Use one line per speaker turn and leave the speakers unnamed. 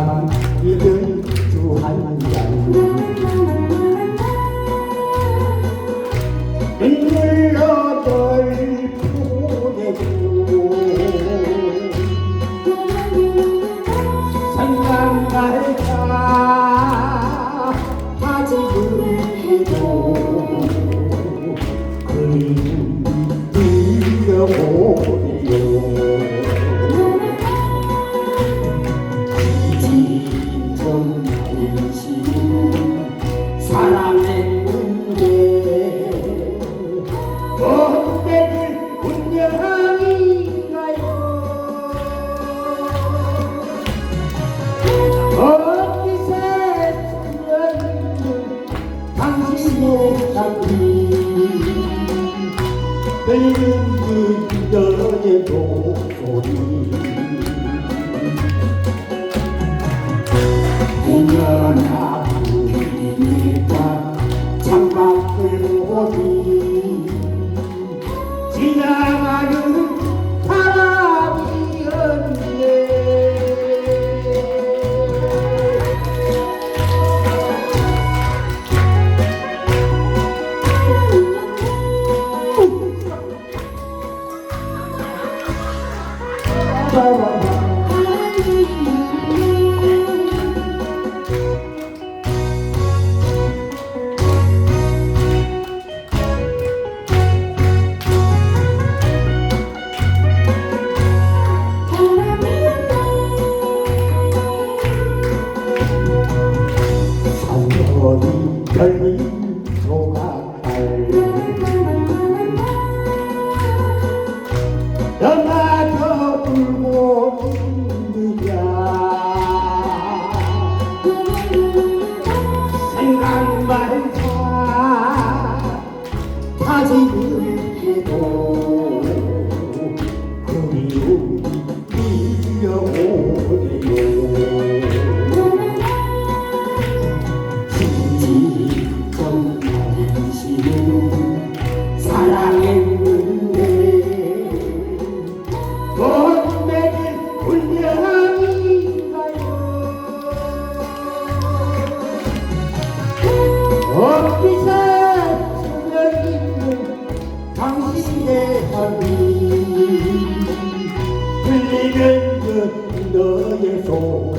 environment 늙은 그녀의 목소리. 별미 빛에 스며 있는 당신의 소리 들리는 그 너의 소리